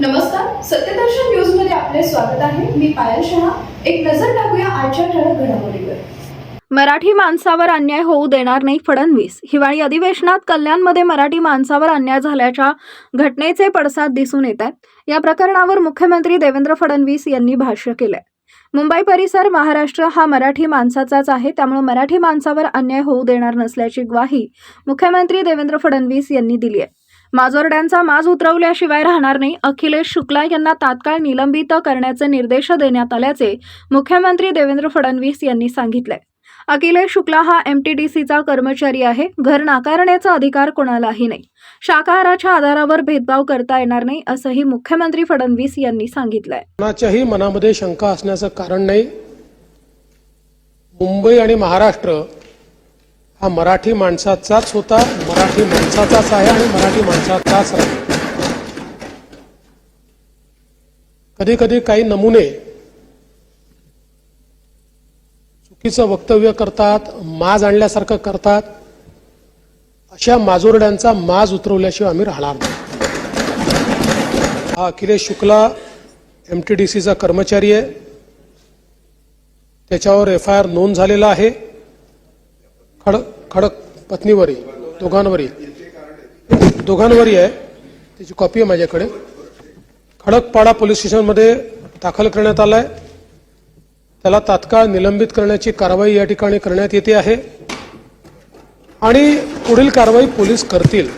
नमस्कार सत्यदर्शन न्यूजमध्ये आपले स्वागत आहे. मी पायल शहा. एक नजर टाकूया आजच्या ठळक घडामोडीवर. मराठी माणसावर अन्याय होऊ देणार नाही फडणवीस. हिवाळी अधिवेशनात कल्याणमध्ये मराठी माणसावर अन्याय झाल्याच्या घटनेचे पडसाद दिसून येत आहेत. या प्रकरणावर मुख्यमंत्री देवेंद्र फडणवीस यांनी भाष्य केलंय. मुंबई परिसर महाराष्ट्र हा मराठी माणसाचाच आहे. त्यामुळे मराठी माणसावर अन्याय होऊ देणार नसल्याची ग्वाही मुख्यमंत्री देवेंद्र फडणवीस यांनी दिली आहे. माजोरड्यांचा माज उतरवल्याशिवाय राहणार नाही. अखिलेश शुक्ला यांना तात्काळ निलंबित करण्याचे निर्देश देण्यात आल्याचे मुख्यमंत्री देवेंद्र फडणवीस यांनी सांगितलंय अखिलेश शुक्ला हा एमटीडीसीचा कर्मचारी आहे. घर नाकारण्याचा अधिकार कोणालाही नाही. शाकाहाराच्या आधारावर भेदभाव करता येणार नाही असंही मुख्यमंत्री फडणवीस यांनी सांगितलंय. कोणाच्याही मनामध्ये शंका असण्याचं कारण नाही. मुंबई आणि महाराष्ट्र हा मराठी माणसाचाच होता मराठी माणसाचाच आहे आणि मराठी माणसाचाच राहील. कधी कधी काही नमुने चुकीचं वक्तव्य करतात माज आणल्यासारखं करतात. अशा माजोरड्यांचा माज उतरवल्याशिवाय आम्ही राहणार नाही. हा Akhilesh Shukla M T D सीचा कर्मचारी आहे. त्याच्यावर एफ आय आर नोंद झालेला आहे. खडक खडक पत्नीवरही दोघांवरही दोघांवरही आहे. त्याची कॉपी आहे माझ्याकडे. खडकपाडा पोलीस स्टेशनमध्ये दाखल करण्यात आलाय. त्याला तात्काळ निलंबित करण्याची कारवाई या ठिकाणी करण्यात येते आहे. आणि पुढील कारवाई पोलीस करतील.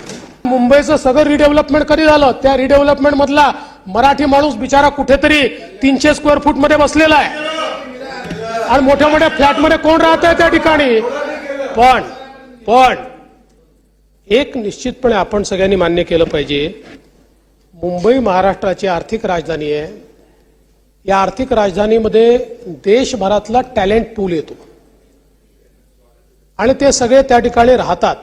मुंबईचं सगळं रिडेव्हलपमेंट कधी झालं? त्या रिडेव्हलपमेंट मधला मराठी माणूस बिचारा कुठेतरी तीनशे स्क्वेअर फूटमध्ये बसलेला आहे. आणि मोठ्या मोठ्या फ्लॅटमध्ये कोण राहत आहे त्या ठिकाणी? पण पण एक निश्चितपणे आपण सगळ्यांनी मान्य केलं पाहिजे मुंबई महाराष्ट्राची आर्थिक राजधानी आहे. या आर्थिक राजधानीमध्ये देशभरातला टॅलेंट पूल येतो. आणि ते सगळे त्या ठिकाणी राहतात.